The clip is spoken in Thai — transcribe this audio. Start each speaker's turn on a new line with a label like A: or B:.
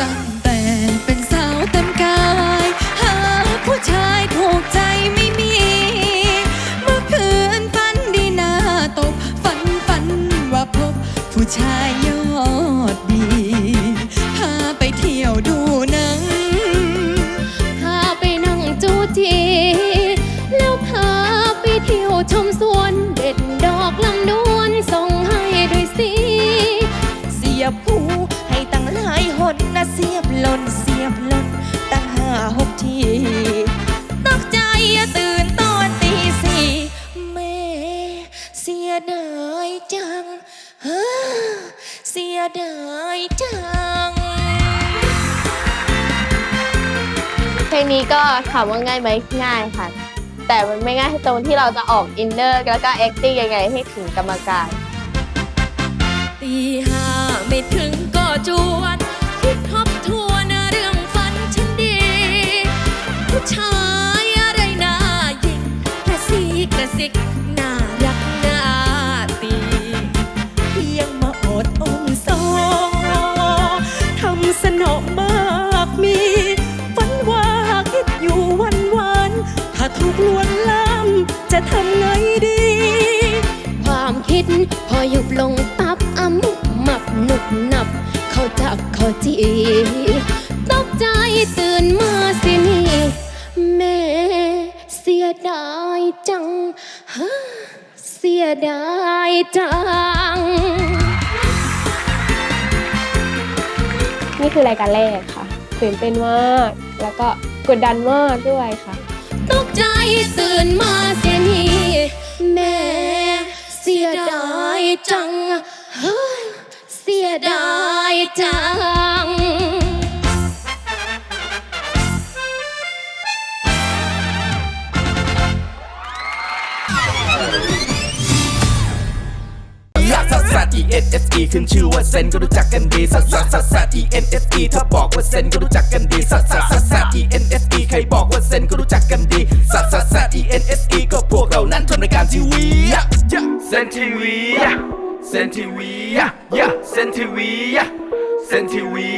A: ตั้งแต่เป็นสาวเต็มกาย หาผู้ชายถูกใจไม่มี เมื่อคืนฝันดีหน้าตบ ฝันฝันว่าพบ ผู้ชายยอดดี พาไปเที่ยวดูหนัง
B: พาไปนั่งจูจี แล้วพาไปเที่ยวชมสวนเด็ดดอกลำดวนส่งให้ด้วยสิ
C: เสียผู้
B: สียดายจังเฮ้อเสียดายจัง
D: เพลงนี้ก็ถามว่าง่ายไหมง่ายค่ะ แต่มันไม่ง่ายตรงที่เราจะออกอินเนอร์แล้วก็ acting ยังไงให้ถึงกรรมการ
B: ตีห้าไม่ถึงก็จวน คิดทบทวนเรื่องฝันฉันดี ผู้ชาย
C: ถูกลวนลามจะทำไงดี
B: ความคิดพอหยุบลงปั๊บอ้ำหมับหนุบหนับ เขาจับเขาจีตกใจตื่นมาสินี่แม่เสียดายจังฮะเสียดายจัง
E: นี่คือรายการแรกค่ะตื่นเต้นมาก แล้วก็กดดันมากด้วยค่ะ
B: ตกใจตื่นมาเสียนี่แม่เสียดายจังเฮ้ยเสียดายจัง
F: ลักซัสซัส E N S E ขึ้นชื่อว่าเซนก็รู้จักกันดีซัสซัสซัส E N S E ถ้าบอกว่าเซนก็รู้จักกันดีซัสซัสซัส E N S E รบอกว่าเซนก็รู้จักกันดีสัสสัส E N S E ก็พวกเรานั้นทำรายการทีวีเซนทีวีเซนทีวีเซนทีวีเซนทีวี